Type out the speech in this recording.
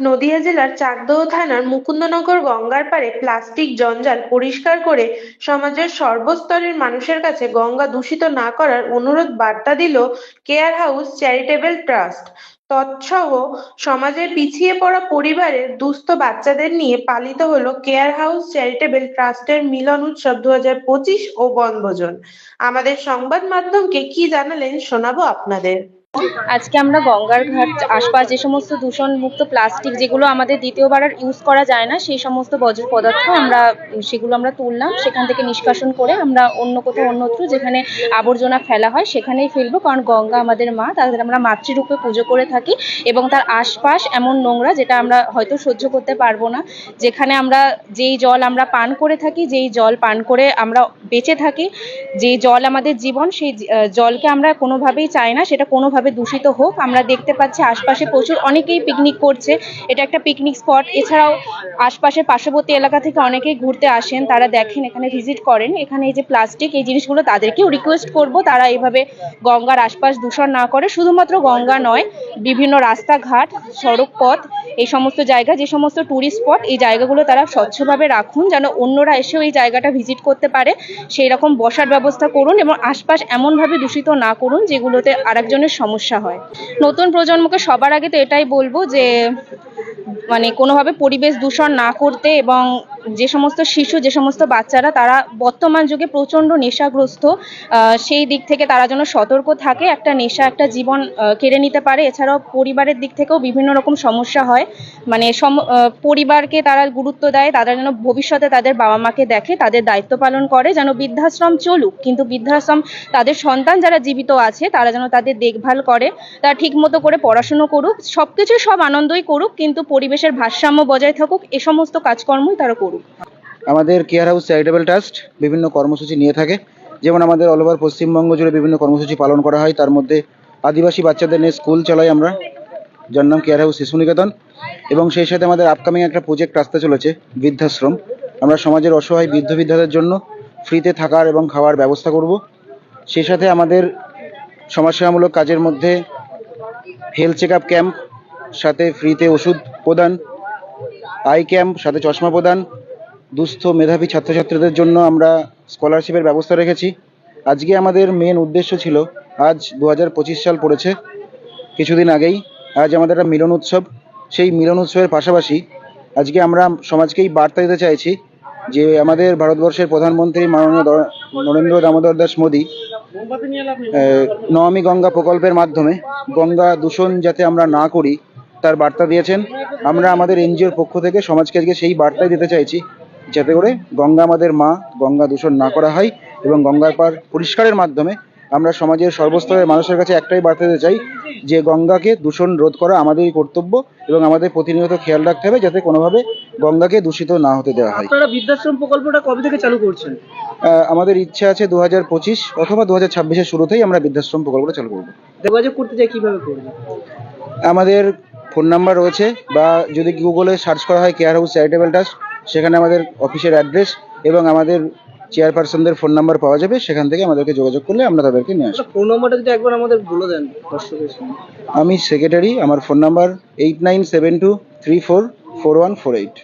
নদিয়া জেলার চাকদহ থানার মুকুন্দনগর গঙ্গার পাড়ে প্লাস্টিক জঞ্জাল পরিষ্কার করে সমাজের সর্বস্তরের মানুষের কাছে গঙ্গা দূষিত না করার অনুরোধ বার্তা দিল কেয়ার হাউস চ্যারিটেবল ট্রাস্ট। তৎসহ সমাজের পিছিয়ে পড়া পরিবারের দুস্থ বাচ্চাদের নিয়ে পালিত হলো কেয়ার হাউস চ্যারিটেবল ট্রাস্টের মিলন উৎসব দু ও বনভোজন। আমাদের সংবাদ মাধ্যমকে কি জানালেন শোনাবো আপনাদের। আজকে আমরা গঙ্গার ঘাট আশপাশ যে সমস্ত দূষণ মুক্ত প্লাস্টিক যেগুলো আমাদের দ্বিতীয়বার আর ইউজ করা যায় না, সেই সমস্ত বর্জ্য পদার্থ আমরা, সেগুলো আমরা তুললাম, সেখান থেকে নিষ্কাশন করে আমরা অন্য কোথাও অন্যত্র যেখানে আবর্জনা ফেলা হয় সেখানেই ফেলব, কারণ গঙ্গা আমাদের মা, তাদের আমরা মাতৃরূপে পুজো করে থাকি এবং তার আশপাশ এমন নোংরা যেটা আমরা হয়তো সহ্য করতে পারব না। যেখানে আমরা যেই জল আমরা পান করে থাকি, যেই জল পান করে আমরা বেঁচে থাকি, যেই জল আমাদের জীবন, সেই জলকে আমরা কোনোভাবেই চাই না, সেটা কোনোভাবে দূষিত হোক, আমরা দেখতে পাচ্ছি আশপাশে প্রচুর, অনেকেই পিকনিক করছে। এটা একটা পিকনিক স্পট এছাড়াও আশপাশের পার্শ্ববর্তী এলাকা থেকে অনেকেই ঘুরতে আসেন, তারা দেখেন, এখানে ভিজিট করেন। এখানে এই যে প্লাস্টিক এই জিনিসগুলো তাদেরকেও রিকোয়েস্ট করব, তারা এইভাবে গঙ্গার আশপাশ দূষণ না করে। শুধুমাত্র গঙ্গা নয়, বিভিন্ন রাস্তাঘাট, সড়ক পথ, এই সমস্ত জায়গা, যে সমস্ত ট্যুরিস্ট স্পট এই জায়গাগুলো তারা স্বচ্ছভাবে রাখুন, যেন অন্যরা এসেও এই জায়গাটা ভিজিট করতে পারে। সেই রকম বসার ব্যবস্থা করুন এবং আশপাশ এমনভাবে দূষিত না করুন, যেগুলোতে আরেকজনের সমস্যা হয়। নতুন প্রজন্মকে সবার আগে তো এটাই বলব যে মানে কোনোভাবে পরিবেশ দূষণ না করতে এবং যে সমস্ত শিশু, যে সমস্ত বাচ্চারা তারা বর্তমান যুগে প্রচণ্ড নেশাগ্রস্ত সেই দিক থেকে তারা যেন সতর্ক থাকে, একটা নেশা, একটা জীবন কেড়ে নিতে পারে। এছাড়াও পরিবারের দিক থেকেও বিভিন্ন রকম সমস্যা হয়। মানে সম পরিবারকে তারা গুরুত্ব দেয়, তারা যেন ভবিষ্যতে তাদের বাবা মাকে দেখে, তাদের দায়িত্ব পালন করে, যেন বৃদ্ধাশ্রম চলুক। কিন্তু বৃদ্ধাশ্রম, তাদের সন্তান যারা জীবিত আছে, তারা যেন তাদের দেখভাল করে, তারা ঠিক মতো করে পড়াশুনো করুক সব কিছু সব আনন্দই করুক, কিন্তু পরিবেশের ভারসাম্য বজায় থাকুক, এ সমস্ত কাজকর্মই তারা করুক। আমাদের কেয়ার হাউস চ্যারিটেবল ট্রাস্ট বিভিন্ন কর্মসূচি নিয়ে থাকে। যেমন আমাদের অল ওভার পশ্চিমবঙ্গ জুড়ে বিভিন্ন কর্মসূচি পালন করা হয়। তার মধ্যে আদিবাসী বাচ্চাদের নিয়ে স্কুল চালাই আমরা। যার নাম কেয়ার হাউস শিশু নিকেতন এবং সেই সাথে আমাদের আপকামিং একটা প্রজেক্ট আসতে চলেছে, বৃদ্ধাশ্রম। আমরা সমাজের অসহায় বৃদ্ধ বৃদ্ধাদের জন্য ফ্রিতে থাকার এবং খাওয়ার ব্যবস্থা করব। সেই সাথে আমাদের সমাজসেবামূলক কাজের মধ্যে হেলথ চেক আপ ক্যাম্প সাথে ফ্রিতে ওষুধ প্রদান আই ক্যাম্প সাথে চশমা প্রদান দুস্থ মেধাবী ছাত্রছাত্রীদের জন্য আমরা স্কলারশিপের ব্যবস্থা রেখেছি। আজকে আমাদের মেন উদ্দেশ্য ছিল, আজ দু হাজার পঁচিশ সাল পড়েছে। কিছুদিন আগেই আজ আমাদের একটা মিলন উৎসব। সেই মিলন উৎসবের পাশাপাশি আজকে আমরা সমাজকেই বার্তা দিতে চাইছি যে আমাদের ভারতবর্ষের প্রধানমন্ত্রী মাননীয় নরেন্দ্র দামোদর দাস মোদী নমামি গঙ্গা প্রকল্পের মাধ্যমে গঙ্গা দূষণ যাতে আমরা না করি, তার বার্তা দিয়েছেন। আমরা আমাদের এনজিওর পক্ষ থেকে সমাজকে আজকে সেই বার্তাই দিতে চাইছি যাতে করে গঙ্গা আমাদের মা গঙ্গা দূষণ না করা হয় এবং গঙ্গার পার পরিষ্কারের মাধ্যমে আমরা সমাজের সর্বস্তরের মানুষের কাছে একটাই বার্তা দিতে চাই যে গঙ্গাকে দূষণ রোধ করা আমাদেরই কর্তব্য এবং আমাদের প্রতিনিয়ত খেয়াল রাখতে হবে যাতে কোনোভাবে গঙ্গাকে দূষিত না হতে দেওয়া হয়। আপনারা বৃদ্ধাশ্রম প্রকল্পটা কবে থেকে চালু করছেন? আমাদের ইচ্ছা আছে দু হাজার পঁচিশ অথবা দু হাজার ছাব্বিশের শুরুতেই আমরা বৃদ্ধাশ্রম প্রকল্পটা চালু করব। যোগাযোগ করতে চাই কীভাবে করবেন? আমাদের ফোন নাম্বার রয়েছে বা যদি গুগলে সার্চ করা হয় কেয়ার হাউস চ্যারিটেবল ট্রাস্ট সেখানে আমাদের অফিসের অ্যাড্রেস এবং আমাদের চেয়ারপারসনদের ফোন নাম্বার পাওয়া যাবে সেখান থেকে আমাদেরকে যোগাযোগ করলে আমরা তাদেরকে নিয়ে আসব। ফোন নাম্বারটা যদি একবার আমাদের বলে দেন আমি সেক্রেটারি আমার phone number eight nine seven two three four four one four eight